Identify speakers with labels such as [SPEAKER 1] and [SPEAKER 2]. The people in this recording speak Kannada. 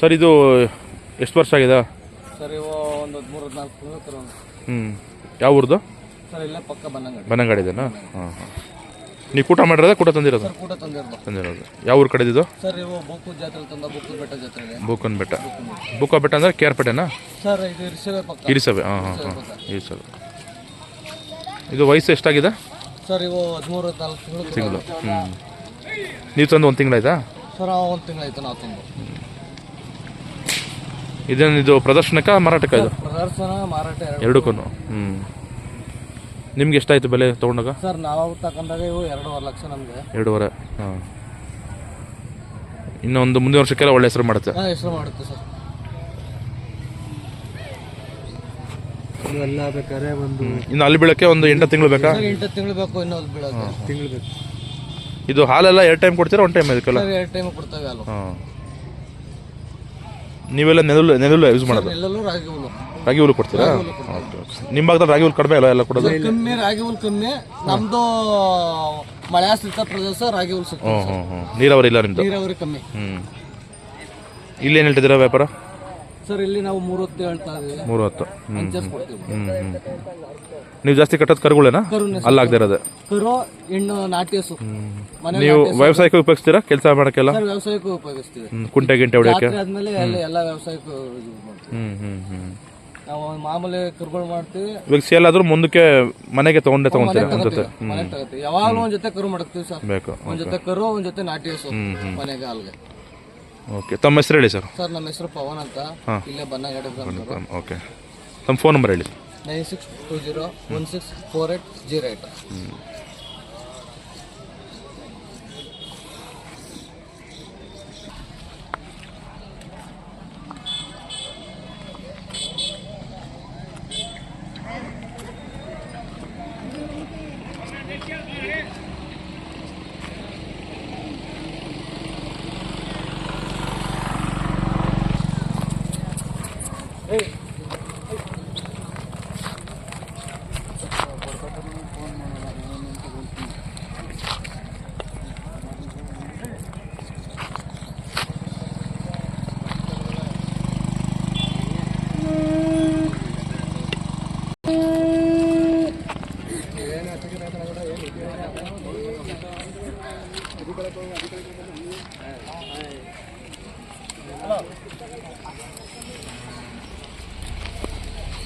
[SPEAKER 1] ಸರ್ ಇದು ಎಷ್ಟು ವರ್ಷ ಆಗಿದೆ?
[SPEAKER 2] ಸರ್ ಇವು ಒಂದು ತಿಂಗಳು
[SPEAKER 1] ಹ್ಞೂ ಯಾವ ಊರ್ದು?
[SPEAKER 2] ಸರ್ ಇಲ್ಲೇ ಪಕ್ಕ ಬನ್ನಂಗಡಿ.
[SPEAKER 1] ಬನ್ನಂಗಾಡಿ ಇದೆನಾ? ಹಾಂ ಹಾಂ. ನೀವು ಕೂಟ ಮಾಡಿರೋದ ಕೂಟ ತಂದಿರೋದು?
[SPEAKER 2] ಸರ್
[SPEAKER 1] ತಂದಿರೋದು. ಯಾವ ಊರು ಕಡೆದಿದ್ದು
[SPEAKER 2] ಸರ್ ಇವು ಬೋಕು ಜಾತ್ರೆ ತಂದ ಬೋಕು ಬೆಟ್ಟ ಜಾತ್ರೆಗೆ
[SPEAKER 1] ಬೂಕನ್ ಬೆಟ್ಟ. ಬೂಕ ಬೆಟ್ಟ. ಅಂದರೆ ಕೇರ್ಪೇಟೆನಾ
[SPEAKER 2] ಸರ್ ಇದು ಇರಿಸವೆ ಪಕ್ಕ.
[SPEAKER 1] ಇರಿಸವೆ ಹಾಂ ಹಾಂ ಹಾಂ. ಇರಿಸವೆ ಇದು ವಯಸ್ಸು ಎಷ್ಟಾಗಿದೆ?
[SPEAKER 2] ಸರ್ ಇವು ಹದಿಮೂರು ಹದಿನಾಲ್ಕು ತಿಂಗಳು.
[SPEAKER 1] ತಿಂಗಳು. ಹ್ಞೂ ನೀವು ತಂದು ಒಂದು ತಿಂಗಳಾಯ್ತಾ?
[SPEAKER 2] ಸರ್ ಒಂದು ತಿಂಗಳಾಯ್ತು ನಾವು ತಂದು.
[SPEAKER 1] ಇದೇನು ಇದು ಪ್ರದರ್ಶನಕ್ಕ ಮಾರಾಟಕ್ಕ ಇದು?
[SPEAKER 2] ಪ್ರದರ್ಶನ ಮಾರಾಟ ಎರಡು.
[SPEAKER 1] ಎರಡಕ್ಕೂ ಹ್ಞೂ ನಿಮ್ಗೆ ಎಷ್ಟಾಯ್ತು ಬೆಲೆ ತೊಗೊಂಡಾಗ?
[SPEAKER 2] ಸರ್ ನಾವು ತಗೊಂಡಾಗ ಇವು ಎರಡೂವರೆ ಲಕ್ಷ ನಮಗೆ.
[SPEAKER 1] ಎರಡೂವರೆ ಹಾಂ. ಇನ್ನೊಂದು ಮುಂದಿನ ವರ್ಷಕ್ಕೆಲ್ಲ ಒಳ್ಳೆ ಹೆಸರು ಮಾಡುತ್ತೆ.
[SPEAKER 2] ಹೆಸರು ಮಾಡುತ್ತೆ ಸರ್. ಇವೆಲ್ಲ ಬೇಕಾದ್ರೆ ಒಂದು
[SPEAKER 1] ಇನ್ನು ಅಲ್ಲಿ ಬೀಳಕ್ಕೆ ಒಂದು ಎಂಟು ತಿಂಗಳು ಬೇಕಾ?
[SPEAKER 2] ಎಂಟು ತಿಂಗಳು ಬೇಕು ಇನ್ನೂ ಅಲ್ಲಿ ಬೀಳಕ್ಕೆ ತಿಂಗಳು ಬೇಕು.
[SPEAKER 1] ಇದು ಹಾಲೆಲ್ಲ ಎರಡು ಟೈಮ್ ಕೊಡ್ತೀರಾ ಒನ್ ಟೈಮ್ ಇದಕ್ಕೆಲ್ಲ?
[SPEAKER 2] ಸರ್ ಎರಡು ಟೈಮ್ ಕೊಡ್ತೇವೆ ಹಾಲು.
[SPEAKER 1] ಹಾಂ. ನೀವೆಲ್ಲ ನೆಲುಲು ನೆಲುಲು ಯೂಸ್ ಮಾಡೋದು?
[SPEAKER 2] ಎಲ್ಲೆಲ್ಲೂ ರಾಗಿ ಹುಲ್ಲು
[SPEAKER 1] ರಾಗಿ ಹುಲ್ಲು ಕೊಡ್ತೀರಾ? Okay okay. ನಿಮ್ಮ ಭಾಗದಲ್ಲಿ ರಾಗಿ ಹುಲ್ಲು ಕಡಿಮೆ ಇಲ್ಲ ಎಲ್ಲ ಕೊಡೋದು?
[SPEAKER 2] ಕಮ್ಮಿ ರಾಗಿ ಹುಲ್ ಕಮ್ಮಿ. ನಮ್ದು ಮಳೆ ಆಶ್ರಿತ ಪ್ರದೇಶ ರಾಗಿ ಹುಲ್ ಸಿಗ್ತದೆ
[SPEAKER 1] ಹ್ಞೂ ಹ್ಞೂ ಹ್ಞೂ ನೀರಾವರಿ ಇಲ್ಲ ನಿಮ್ಮದು
[SPEAKER 2] ನೀರಾವರಿ ಕಮ್ಮಿ.
[SPEAKER 1] ಹ್ಞೂ ಇಲ್ಲೇನು ಏನು ಹೇಳ್ತಿದ್ದೀರಾ ವ್ಯಾಪಾರ?
[SPEAKER 2] ಸರ್ ಇಲ್ಲಿ ನಾವು ಮೂರು ಹೊತ್ತು ಹೇಳ್ತಾ ಇದೀವಿ
[SPEAKER 1] ಮೂರು ಹತ್ತು ಹ್ಞೂ
[SPEAKER 2] ಪಂಚಾಸ್ ಕೊಡ್ತೀವಿ.
[SPEAKER 1] ಹ್ಞೂ ಹ್ಞೂ ನೀವು ಜಾಸ್ತಿ ಕಟ್ಟೋದು ಕರುಗಳೇನ?
[SPEAKER 2] ಕರುನೆ
[SPEAKER 1] ಅಲ್ಲಾಗದೇ ಇರೋದು?
[SPEAKER 2] ಕರು ಹೆಣ್ಣು ನಾಟಿ ಹಸು ಮನೆ
[SPEAKER 1] ನೀವು ವ್ಯವಸಾಯಕ್ಕೆ ಉಪಯೋಗಿಸ್ತೀರಾ ಕೆಲಸ ಮಾಡೋಕ್ಕೆಲ್ಲ?
[SPEAKER 2] ಸರ್ ವ್ಯವಸಾಯಕ್ಕೂ ಉಪಯೋಗಿಸ್ತೀವಿ.
[SPEAKER 1] ಕುಂಟೆ ಗಿಂಟೆ ಹೊಡಿಯೋಕ್ಕೆ?
[SPEAKER 2] ಜಾತ್ರೆ ಆದ್ಮೇಲೆ ಎಲ್ಲ ಎಲ್ಲ ವ್ಯವಸಾಯಕ್ಕೂ use ಮಾಡ್ತೀವಿ.
[SPEAKER 1] ಹ್ಞೂ ಹ್ಞೂ ಹ್ಞೂ
[SPEAKER 2] ನಾವು ಮಾಮೂಲಿ ಕರುಗಳು ಮಾಡ್ತೀವಿ.
[SPEAKER 1] ಇವಾಗ ಸೇಲ್ ಆದ್ರೂ ಮುಂದಕ್ಕೆ ಮನೆಗೆ ತಗೊಂಡೆ ತಗೊಂತೀರಾ
[SPEAKER 2] ಅನ್ಸುತ್ತೆ ತಗೋತೀವಿ. ಯಾವಾಗಲೂ ಒಂದ್ ಜೊತೆ ಕರು ಮಾಡ್ತೀವಿ ಸರ್.
[SPEAKER 1] ಬೇಕು
[SPEAKER 2] ಒಂದ್ ಜೊತೆ ಕರು ಒಂದ್ ಜೊತೆ ನಾಟಿ ಹಸು ಮನೆಗೆ ಹಾಲ್ಗೆ
[SPEAKER 1] ಓಕೆ ತಮ್ಮ ಹೆಸರು ಹೇಳಿ ಸರ್.
[SPEAKER 2] ಸರ್ ನಮ್ಮ ಹೆಸರು ಪವನ್ ಅಂತ. ಇಲ್ಲೇ ಬನ್ನಗಡೆ
[SPEAKER 1] ಓಕೆ. ತಮ್ಮ ಫೋನ್ ನಂಬರ್ ಹೇಳಿ.
[SPEAKER 2] Nine six two zero one six four eight zero eight. Hello.